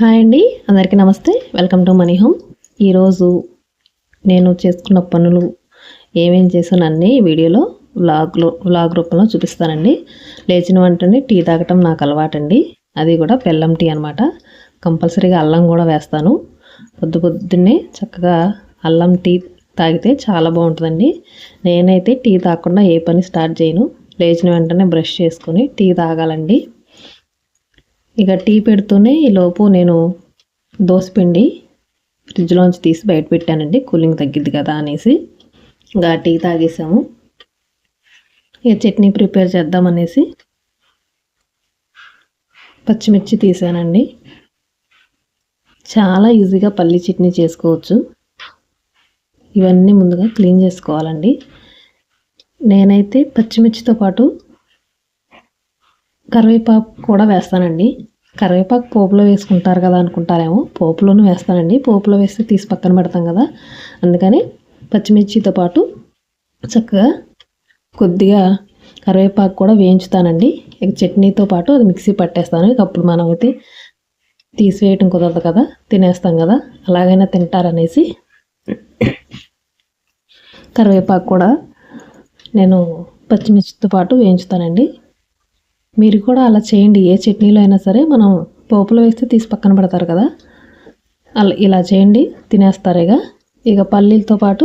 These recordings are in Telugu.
హాయ్ అండి అందరికీ నమస్తే. Welcome to money home. ఈరోజు నేను చేసుకున్న పనులు ఏమేం చేశాను అన్నీ ఈ వీడియోలో వ్లాగ్లో వ్లాగ్ రూపంలో చూపిస్తానండి. లేచిన వెంటనే టీ తాగటం నాకు అలవాటండి. అది కూడా బెల్లం టీ అనమాట కంపల్సరీగా అల్లం కూడా వేస్తాను. పొద్దు పొద్దున్నే చక్కగా అల్లం టీ తాగితే చాలా బాగుంటుందండి. నేనైతే టీ తాగకుండా ఏ పని స్టార్ట్ చేయను. లేచిన వెంటనే బ్రష్ చేసుకుని టీ తాగాలండి. ఇక టీ పెడుతూనే ఈ లోపు నేను దోసపిండి ఫ్రిడ్జ్లోంచి తీసి బయట పెట్టానండి. కూలింగ్ తగ్గిద్ది కదా అనేసి ఇంకా టీ తాగేసాము. ఇక చట్నీ ప్రిపేర్ చేద్దామనేసి పచ్చిమిర్చి తీసానండి. చాలా ఈజీగా పల్లి చట్నీ చేసుకోవచ్చు. ఇవన్నీ ముందుగా క్లీన్ చేసుకోవాలండి. నేనైతే పచ్చిమిర్చితో పాటు కరివేపాకు కూడా వేస్తానండి. కరివేపాకు పోపులో వేసుకుంటారు కదా అనుకుంటారేమో పోపులోనూ వేస్తానండి. పోపులో వేస్తే తీసి పక్కన పెడతాం కదా. అందుకని పచ్చిమిర్చితో పాటు చక్కగా కొద్దిగా కరివేపాకు కూడా వేయించుతానండి. ఇక చట్నీతో పాటు అది మిక్సీ పట్టేస్తాను. ఇక అప్పుడు మనం అయితే తీసివేయటం కుదరదు కదా తినేస్తాం కదా. అలాగైనా తింటారనేసి కరివేపాకు కూడా నేను పచ్చిమిర్చితో పాటు వేయించుతానండి. మీరు కూడా అలా చేయండి. ఏ చట్నీలో అయినా సరే మనం పోపులో వేస్తే తీసి పక్కన పెడతారు కదా. అలా ఇలా చేయండి. తినేస్తారు ఇక ఇక పల్లీలతో పాటు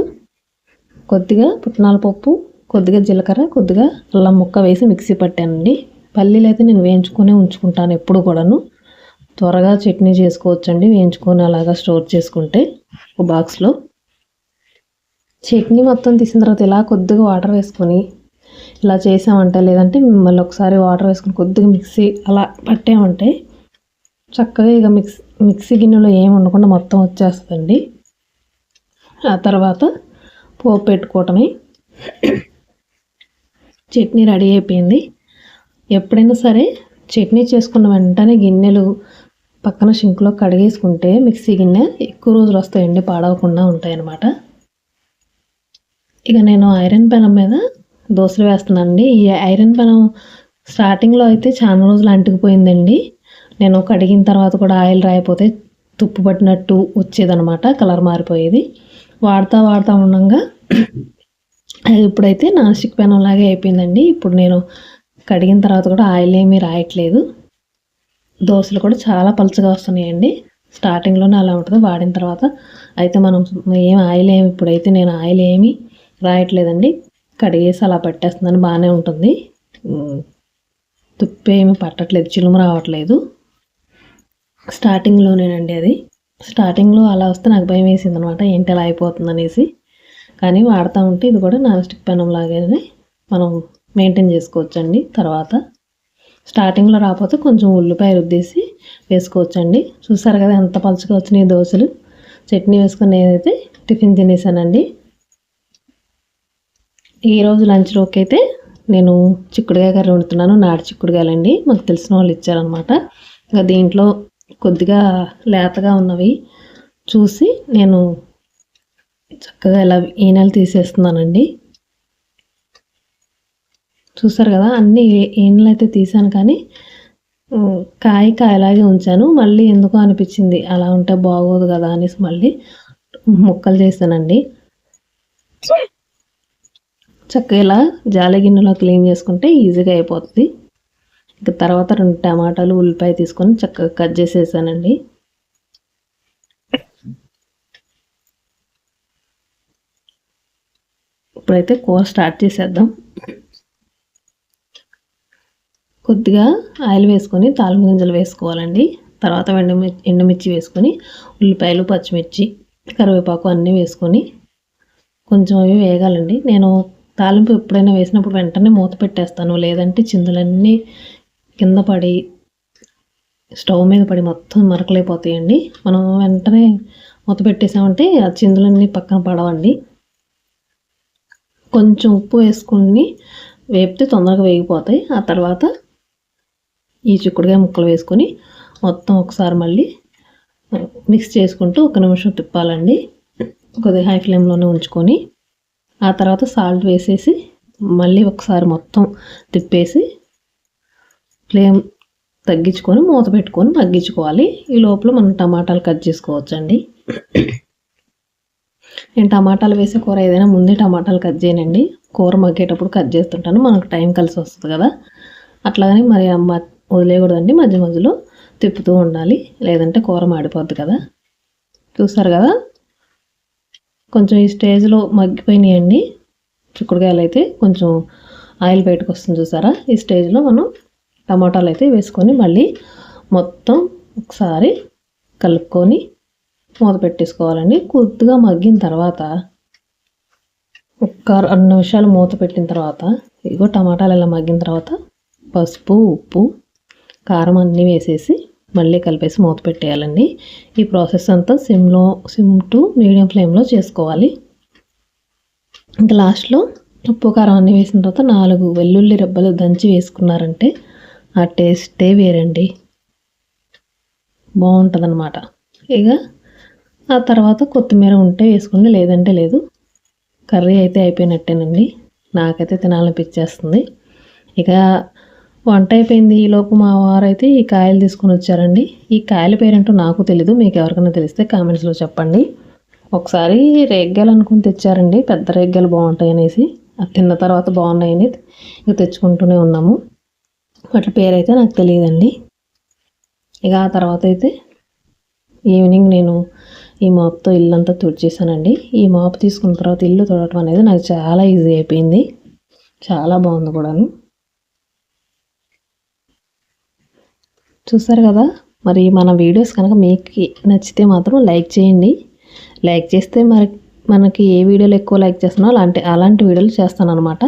కొద్దిగా పుట్నాల పప్పు కొద్దిగా జీలకర్ర కొద్దిగా అల్లం ముక్క వేసి మిక్సీ పట్టానండి. పల్లీలు అయితే నేను వేయించుకొని ఉంచుకుంటాను ఎప్పుడు కూడాను. త్వరగా చట్నీ చేసుకోవచ్చండి. వేయించుకొని అలాగా స్టోర్ చేసుకుంటే ఒక బాక్స్లో. చట్నీ మొత్తం తీసిన తర్వాత ఇలా కొద్దిగా వాటర్ వేసుకొని ఇలా చేసామంటే లేదంటే మళ్ళీ ఒకసారి వాటర్ వేసుకుని కొద్దిగా మిక్సీ అలా పట్టామంటే చక్కగా ఇక మిక్స్ మిక్సీ గిన్నెలో ఏమి ఉండకుండా మొత్తం వచ్చేస్తుందండి. ఆ తర్వాత పోపు పెట్టుకోవటమే. చట్నీ రెడీ అయిపోయింది. ఎప్పుడైనా సరే చట్నీ చేసుకున్న వెంటనే గిన్నెలు పక్కన షింక్లో కడిగేసుకుంటే మిక్సీ గిన్నె ఎక్కువ రోజులు వస్తాయండి పాడవకుండా ఉంటాయన్నమాట. ఇక నేను ఐరన్ పెనం మీద దోశలు వేస్తున్నానండి. ఈ ఐరన్ పెనం స్టార్టింగ్లో అయితే చాలా రోజులు అంటుకుపోయిందండి. నేను కడిగిన తర్వాత కూడా ఆయిల్ రాయిపోతే తుప్పు పట్టినట్టు వచ్చేదనమాట కలర్ మారిపోయేది. వాడుతూ వాడుతూ ఉండగా ఇప్పుడైతే నాన్ స్టిక్ పెనం లాగే అయిపోయిందండి. ఇప్పుడు నేను కడిగిన తర్వాత కూడా ఆయిల్ ఏమీ రాయట్లేదు. దోశలు కూడా చాలా పలుచగా వస్తున్నాయండి. స్టార్టింగ్లోనే అలా ఉంటుంది. వాడిన తర్వాత అయితే మనం ఏం ఆయిల్ ఏమి ఇప్పుడైతే నేను ఆయిల్ ఏమి రాయట్లేదండి. కడిగేసి అలా పట్టేస్తుందని బాగానే ఉంటుంది. తుప్పు ఏమి పట్టట్లేదు చిలుము రావట్లేదు. స్టార్టింగ్లోనేనండి అది. స్టార్టింగ్లో అలా వస్తే నాకు భయం వేసింది అనమాట ఏంటి అలా అయిపోతుంది అనేసి కానీ వాడుతూ ఉంటే ఇది కూడా నాన్ స్టిక్ పెనం లాగానే మనం మెయింటైన్ చేసుకోవచ్చండి. తర్వాత స్టార్టింగ్లో రాకపోతే కొంచెం ఉల్లిపాయ రుద్దేసి వేసుకోవచ్చండి. చూసారు కదా ఎంత పలుచగా వచ్చినాయి దోశలు. చట్నీ వేసుకుని నేనైతే టిఫిన్ తినేసానండి. ఈరోజు లంచ్లోకి అయితే నేను చిక్కుడుకాయ కర్రీ వండుతున్నాను. నాటు చిక్కుడుకాయలండి మాకు తెలిసిన వాళ్ళు ఇచ్చారనమాట ఇంకా దీంట్లో కొద్దిగా లేతగా ఉన్నవి చూసి నేను చక్కగా ఇలా ఈనెలు తీసేస్తున్నానండి. చూసారు కదా అన్ని ఈనెలు అయితే తీసాను కానీ కాయ కాయలాగే ఉంచాను. మళ్ళీ ఎందుకో అనిపించింది అలా ఉంటే బాగోదు కదా అనేసి మళ్ళీ ముక్కలు చేశానండి. చక్కగా ఇలా జాలి గిన్నెలో క్లీన్ చేసుకుంటే ఈజీగా అయిపోతుంది. ఇంకా తర్వాత రెండు టమాటాలు ఉల్లిపాయ తీసుకొని చక్కగా కట్ చేసేసానండి. ఇప్పుడైతే కూర స్టార్ట్ చేసేద్దాం. కొద్దిగా ఆయిల్ వేసుకొని తాలింపు గింజలు వేసుకోవాలండి. తర్వాత ఎండుమిర్చి ఎండుమిర్చి వేసుకొని ఉల్లిపాయలు పచ్చిమిర్చి కరివేపాకు అన్నీ వేసుకొని కొంచెం అవి వేగాలండి. నేను తాలింపు ఎప్పుడైనా వేసినప్పుడు వెంటనే మూత పెట్టేస్తాను. లేదంటే చిందులన్నీ కింద పడి స్టవ్ మీద పడి మొత్తం మరకలైపోతాయండి. మనం వెంటనే మూత పెట్టేసామంటే ఆ చిందులన్నీ పక్కన పడవండి. కొంచెం ఉప్పు వేసుకుని వేపితే తొందరగా వేగిపోతాయి. ఆ తర్వాత ఈ చిక్కుడుగా ముక్కలు వేసుకొని మొత్తం ఒకసారి మళ్ళీ మిక్స్ చేసుకుంటూ ఒక నిమిషం తిప్పాలండి. కొద్దిగా హై ఫ్లేమ్లోనే ఉంచుకొని ఆ తర్వాత సాల్ట్ వేసేసి మళ్ళీ ఒకసారి మొత్తం తిప్పేసి ఫ్లేమ్ తగ్గించుకొని మూత పెట్టుకొని మగ్గించుకోవాలి. ఈ లోపల మనం టమాటాలు కట్ చేసుకోవచ్చండి. నేను టమాటాలు వేసే కూర ఏదైనా ముందే టమాటాలు కట్ చేయనండి. కూర మగ్గేటప్పుడు కట్ చేస్తుంటాను. మనకు టైం కలిసి వస్తుంది కదా. అట్లాగని మరి అమ్మ వదిలేయకూడదండి. మధ్య మధ్యలో తిప్పుతూ ఉండాలి. లేదంటే కూర మాడిపోద్ది కదా. చూసారు కదా? కొంచెం ఈ స్టేజ్లో మగ్గిపోయినాయండి. చిక్కుడుకాయలు అయితే కొంచెం ఆయిల్ బయటకు వస్తుంది చూసారా? ఈ స్టేజ్లో మనం టమాటాలు అయితే వేసుకొని మళ్ళీ మొత్తం ఒకసారి కలుపుకొని మూత పెట్టేసుకోవాలండి. కొద్దిగా మగ్గిన తర్వాత ఒక్క రెండు నిమిషాలు మూత పెట్టిన తర్వాత ఇగో టమాటాలు ఇలా మగ్గిన తర్వాత పసుపు ఉప్పు కారం అన్నీ వేసేసి మళ్ళీ కలిపేసి మూత పెట్టేయాలండి. ఈ ప్రాసెస్ అంతా సిమ్లో సిమ్ టు మీడియం ఫ్లేమ్లో చేసుకోవాలి. ఇంకా లాస్ట్లో ఉప్పు కారం అన్నీ వేసిన తర్వాత నాలుగు వెల్లుల్లి రెబ్బలు దంచి వేసుకున్నారంటే ఆ టేస్టే వేరండి. బాగుంటుందన్నమాట. ఇక ఆ తర్వాత కొత్తిమీర ఉంటే వేసుకోండి లేదంటే లేదు. కర్రీ అయితే అయిపోయినట్టేనండి. నాకైతే తినాలనిపించేస్తుంది. ఇక వంట అయిపోయింది. ఈలోపు మా వారైతే ఈ కాయలు తీసుకుని వచ్చారండి. ఈ కాయల పేరేంటో నాకు తెలీదు. మీకు ఎవరికైనా తెలిస్తే కామెంట్స్లో చెప్పండి. ఒకసారి రేగ్గాలు అనుకుని తెచ్చారండి. పెద్ద రేగ్గాలు బాగుంటాయి అనేసి. అది తిన్న తర్వాత బాగున్నాయని ఇక తెచ్చుకుంటూనే ఉన్నాము. వాటి పేరైతే నాకు తెలియదండి. ఇక ఆ తర్వాత అయితే ఈవినింగ్ నేను ఈ మాప్తో ఇల్లంతా తుడిచేసానండి. ఈ మాప్ తీసుకున్న తర్వాత ఇల్లు తుడటం అనేది నాకు చాలా ఈజీ అయిపోయింది. చాలా బాగుంది కూడాను. చూసారు కదా? మరి మన వీడియోస్ కనుక మీకు నచ్చితే మాత్రం లైక్ చేయండి. లైక్ చేస్తే మరి మనకి ఏ వీడియోలు ఎక్కువ లైక్ చేస్తున్నా అలాంటి అలాంటి వీడియోలు చేస్తాను అనమాట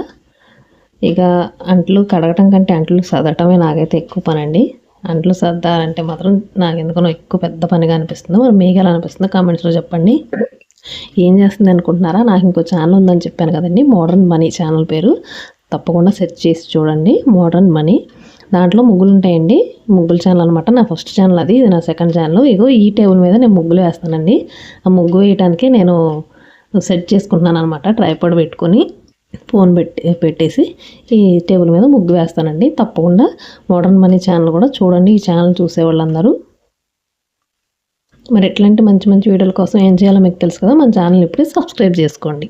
ఇక అంట్లు కడగటం కంటే అంట్లు సదటమే నాకైతే ఎక్కువ పని అండి అంట్లు సర్దాలంటే మాత్రం నాకు ఎందుకనో ఎక్కువ పెద్ద పనిగా అనిపిస్తుంది మరి మీకు ఎలా అనిపిస్తుందో కామెంట్స్లో చెప్పండి. ఏం చేస్తుంది అనుకుంటున్నారా? నాకు ఇంకో ఛానల్ ఉందని చెప్పాను కదండి. మోడర్న్ మనీ ఛానల్ పేరు. తప్పకుండా సెర్చ్ చేసి చూడండి. Modern money. దాంట్లో ముగ్గులు ఉంటాయండి ముగ్గుల ఛానల్ అనమాట నా ఫస్ట్ ఛానల్ అది ఇది నా సెకండ్ ఛానల్. ఇగో ఈ టేబుల్ మీద నేను ముగ్గులు వేస్తానండి. ఆ ముగ్గు వేయటానికి నేను సెట్ చేసుకుంటున్నాను అనమాట ట్రైపాడ్ పెట్టుకొని ఫోన్ పెట్టి పెట్టేసి ఈ టేబుల్ మీద ముగ్గు వేస్తానండి. తప్పకుండా మోడర్న్ మనీ ఛానల్ కూడా చూడండి. ఈ ఛానల్ చూసేవాళ్ళందరూ. మరి ఎట్లాంటి మంచి మంచి వీడియోల కోసం ఏం చేయాలో మీకు తెలుసు కదా. మన ఛానల్ ఇప్పుడే సబ్స్క్రైబ్ చేసుకోండి.